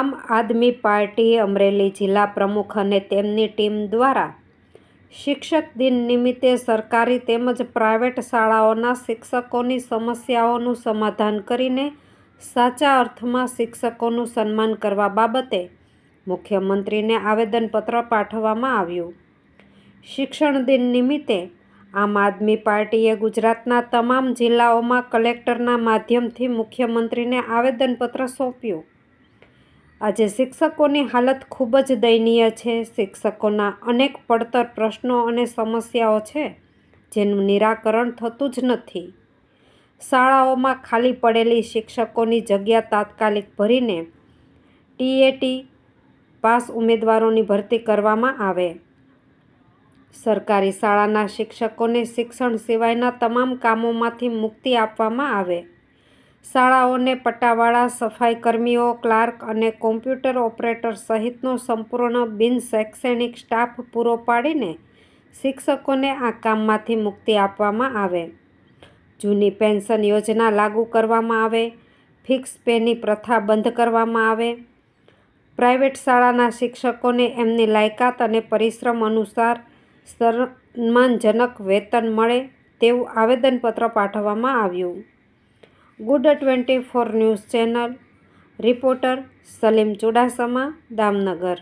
આમ આદમી પાર્ટી અમરેલી જિલ્લા પ્રમુખ અને તેમની ટીમ દ્વારા શિક્ષક દિન નિમિત્તે સરકારી તેમજ પ્રાઇવેટ શાળાઓના શિક્ષકોની સમસ્યાઓનું સમાધાન કરીને સાચા અર્થમાં શિક્ષકોનું સન્માન કરવા બાબતે મુખ્યમંત્રીને આવેદનપત્ર પાઠવવામાં આવ્યું. શિક્ષણ દિન નિમિત્તે આમ આદમી પાર્ટીએ ગુજરાતના તમામ જિલ્લાઓમાં કલેક્ટરના માધ્યમથી મુખ્યમંત્રીને આવેદનપત્ર સોંપ્યું. આજે શિક્ષકોની હાલત ખૂબ જ દયનીય છે. શિક્ષકોના અનેક પડતર પ્રશ્નો અને સમસ્યાઓ છે, જેનું નિરાકરણ થતું જ નથી. શાળાઓમાં ખાલી પડેલી શિક્ષકોની જગ્યા તાત્કાલિક ભરીને ટીએટી પાસ ઉમેદવારોની ભરતી કરવામાં આવે. સરકારી શાળાના શિક્ષકોને શિક્ષણ સિવાયના તમામ કામોમાંથી મુક્તિ આપવામાં આવે. શાળાઓને પટ્ટાવાળા સફાઈ કર્મીઓ ક્લાર્ક અને કોમ્પ્યુટર ઓપરેટર સહિતનો સંપૂર્ણ બિન શૈક્ષણિક સ્ટાફ પૂરો પાડીને શિક્ષકોને આ કામમાંથી મુક્તિ આપવામાં આવે. જૂની પેન્શન યોજના લાગુ કરવામાં આવે, ફિક્સ પેની પ્રથા બંધ કરવામાં આવે. પ્રાઇવેટ શાળાના શિક્ષકોને એમની લાયકાત અને પરિશ્રમ અનુસાર સન્માનજનક વેતન મળે તેવું આવેદનપત્ર પાઠવવામાં આવ્યું. Good twenty four news channel reporter Salim Chudasama Damnagar.